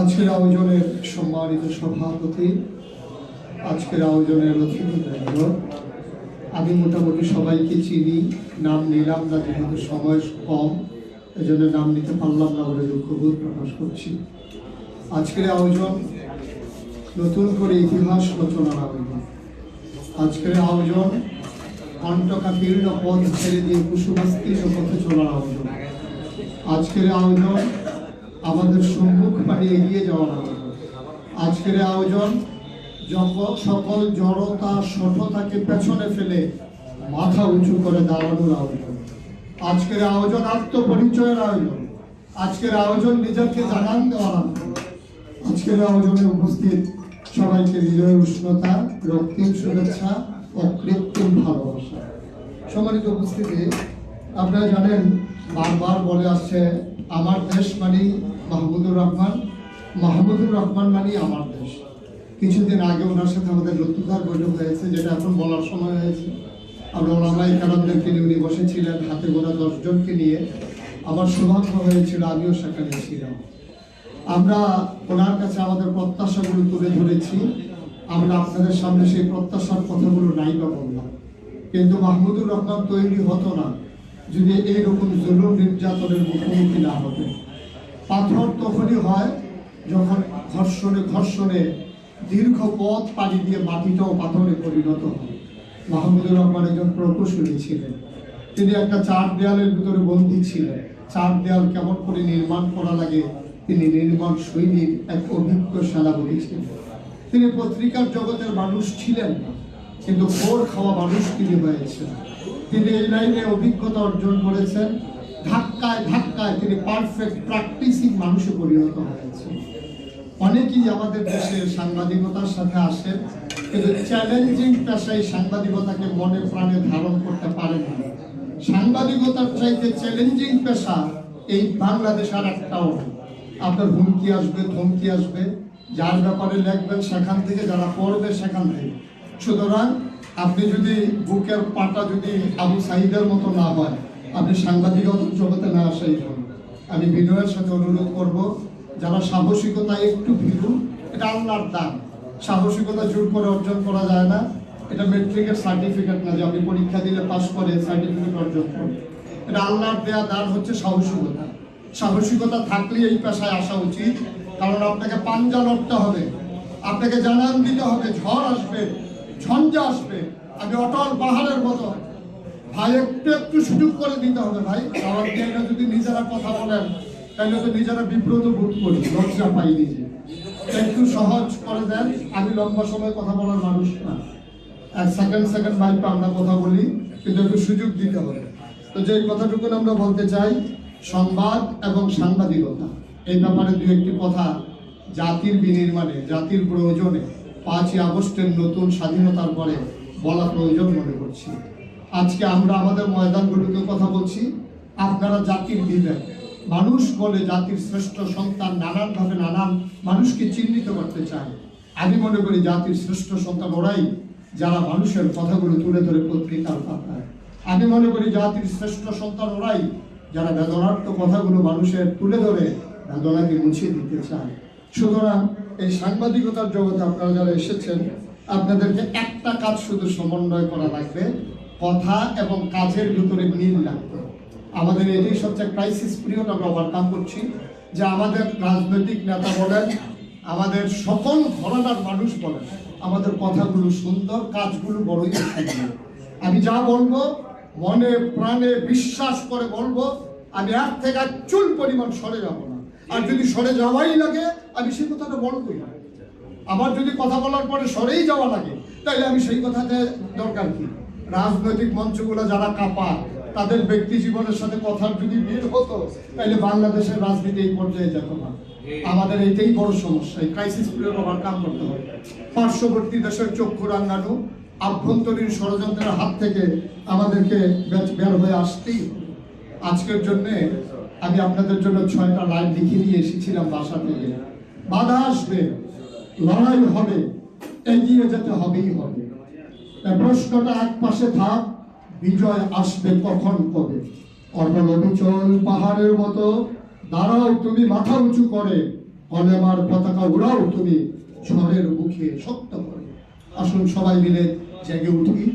আজকের আয়োজনের সম্মানিত সভাপতি, আজকের আয়োজনের আমি মোটামুটি সবাইকে চিনি, নাম নিলাম না, যেহেতু সময় কম, এজন্য নাম নিতে পারলাম না বলে দুঃখবোধ প্রকাশ করছি। আজকের আয়োজন নতুন করে ইতিহাস রচনার আজকের আয়োজন কণ্ঠকাকীর্ণ পথ ছেড়ে দিয়ে কুসুমাস্তীর্ণ পথে চলার আয়োজন আজকের আয়োজন আমাদের সম্মুখ পানি এগিয়ে যাওয়ার আয়োজন আজকের আয়োজন যখন সকল জড়তা, সঠতাকে পেছনে ফেলে মাথা উঁচু করে দাঁড়ানোর আয়োজন। আজকের আয়োজন আত্মপরিচয়ের আয়োজন। আজকের আয়োজন নিজেকে জানান দেওয়ার আয়োজন। আজকের আয়োজনে উপস্থিত সবাইকে হৃদয় উষ্ণতা, রক্তিম শুভেচ্ছা ও কৃত্রিম ভালোবাসা। সম্মানিত উপস্থিতি, আপনারা জানেন, বারবার বলে আসছে, আমার দেশ মানে মাহমুদুর রহমান মাহমুদুর রহমান মানে আমার দেশ। কিছুদিন আগে ওনার সাথে আমাদের লত্তুকার বৈঠক হয়েছে, যেটা এখন বলার সময় হয়েছে। আমরা ওলামাই কালামদেরকে নিয়ে, উনি বসেছিলেন হাতে গোনা দশজনকে নিয়ে। আমার সৌভাগ্য হয়েছিল, আমিও সেখানে ছিলাম। আমরা ওনার কাছে আমাদের প্রত্যাশাগুলো তুলে ধরেছি। আমরা আপনাদের সামনে সেই প্রত্যাশার কথাগুলো নাই বা বললাম। কিন্তু মাহমুদুর রহমান তৈরি হতো না যদি এইরকম জুলুম নির্যাতনের মুখোমুখি না হতো। পাথর তখনই হয় যখন ঘর্ষণে ঘর্ষণে দীর্ঘ পথ পাড়ি দিয়ে মাটিটাও পাথরে পরিণত হয়। মাহমুদুর রহমান একজন প্রকৌশলী ছিলেন। তিনি একটা চার দেয়ালের ভিতরে বন্দী ছিলেন। চার দেয়াল কেমন করে নির্মাণ করা লাগে তিনি নির্মাণ শৈলীর এক অভিজ্ঞ সেনাপতি ছিলেন। তিনি পত্রিকার জগতের মানুষ ছিলেন কিন্তু খোর খাওয়া মানুষ তিনি হয়েছেন। তিনি এই লাইনে অভিজ্ঞতা অর্জন করেছেন। ধাক্কায় ধাক্কায় তিনি পারফেক্ট প্র্যাকটিসিং মানুষে পরিণত হয়েছেন। অনেকেই আমাদের দেশে সাংবাদিকতার সাথে আসেন, কিন্তু চ্যালেঞ্জিং পেশায় সাংবাদিকতাকে মনে প্রাণে ধারণ করতে পারে না। সাংবাদিকতার চাইতে চ্যালেঞ্জিং পেশা এই বাংলাদেশ আর একটাও আপনার হুমকি আসবে, ধমকি আসবে যার ব্যাপারে লিখবেন, সেখান থেকে যারা পড়বে সেখান। থেকে সুতরাং আপনি যদি বুকের পাটা যদি আবু সাইদের মতো না হয়, আপনি সাংবাদিকতার জগতে না আসাই ভালো। আমি বিনয়ের সাথে অনুরোধ করব, যারা সাহসিকতা একটু ভীরু, এটা আল্লাহর দান। সাহসিকতা জোর করে অর্জন করা যায় না। এটা মেট্রিকের সার্টিফিকেট না যে আপনি পরীক্ষা দিলে পাস করে সার্টিফিকেট অর্জন করবেন এটা আল্লাহর দেয়া দান হচ্ছে সাহসিকতা। সাহসিকতা থাকলে এই পেশায় আসা উচিত। কারণ আপনাকে পাঞ্জা লড়তে হবে। আপনাকে জানান দিতে হবে, ঝড় আসবে, ঝঞ্ঝা আসবে। আমি অটল পাহাড়ের মতো। ভাই, একটু একটু সুযোগ করে দিতে হবে ভাই। দিয়ে যদি নিজেরা কথা বলেন তাহলে তো নিজেরা বিব্রত বোধ করি লজ্জা পাই নিজে। একটু সহজ করে দেন। আমি লম্বা সময় কথা বলার মানুষ না। এক সেকেন্ড সেকেন্ড বাইপে আমরা কথা বলি, কিন্তু একটু সুযোগ দিতে হবে। তো যে কথাটুকু আমরা বলতে চাই, সংবাদ এবং সাংবাদিকতা। এই ব্যাপারে দু একটি কথা জাতির বিনির্মাণে, জাতির প্রয়োজনে পাঁচই আগস্টের নতুন স্বাধীনতার পরে বলা প্রয়োজন মনে করছি। আজকে আমরা আমাদের ময়দানগুলোকে কথা বলছি, আপনারা জাতির বিবেক, মানুষ বলে জাতির শ্রেষ্ঠ সন্তান নানানভাবে নানান মানুষকে চিহ্নিত করতে চায়। আমি মনে করি জাতির শ্রেষ্ঠ সন্তান ওরাই যারা মানুষের কথাগুলো তুলে ধরে পত্রিকার পাতায়। আমি মনে করি জাতির শ্রেষ্ঠ সন্তান ওরাই যারা বেদনার্থ কথাগুলো মানুষের তুলে ধরে বেদনাকে মুছিয়ে দিতে চায়। সুতরাং এই সাংবাদিকতার জগতে আপনারা যারা এসেছেন, আপনাদেরকে একটা কাজ শুধু সমন্বয় করা লাগবে, কথা এবং কাজের ভিতরে মিল লাগবে। আমাদের এটাই সবচেয়ে ক্রাইসিস পিরিয়ড আমরা ওভারকাম করছি, যে আমাদের রাজনৈতিক নেতা বলেন, আমাদের সকল ঘরানার মানুষ বলেন, আমাদের কথাগুলো সুন্দর, কাজগুলো বড়ই সুন্দর আমি যা বলব, মনে প্রাণে বিশ্বাস করে বলব, আমি এক থেকে চুল পরিমাণ সরে যাব না। আর যদি সরে যাওয়াই লাগে, আমি সেই কথাটা বলবোই না আমার যদি কথা বলার পরে সরেই যাওয়া লাগে তাহলে আমি সেই কথাতে দরকার কি? রাজনৈতিক মঞ্চগুলো যারা কাপা তাদের ব্যক্তি জীবনের সাথে কথার যদি মিল হতো তাহলে বাংলাদেশের রাজনীতি এই পর্যায়ে যেত না। আমাদের এইটাই বড় সমস্যা, এই ক্রাইসিস পিরিয়ড ওভারকাম করতে হবে। পার্শ্ববর্তী দেশের চক্ষু রাঙ্গানো আভ্যন্তরীণ ষড়যন্ত্রের হাত থেকে আমাদেরকে বের হয়ে আসতেই আজকের জন্যে আমি আপনাদের জন্য ছয়টা লাইন লিখে নিয়ে এসেছিলাম বাসা থেকে। বাধা আসবে, লড়াই হবে, এগিয়ে যেতে হবেই হবে। প্রশ্নটা এক পাশে থাক, বিজয় আসবে কখন কবে? অটল পাহাড়ের মতো, দাঁড়াও তুমি মাথা উঁচু করে অনেমার পতাকা উড়াও তুমি ঝড়ের মুখে শক্ত করে। আসুন সবাই মিলে জেগে উঠি।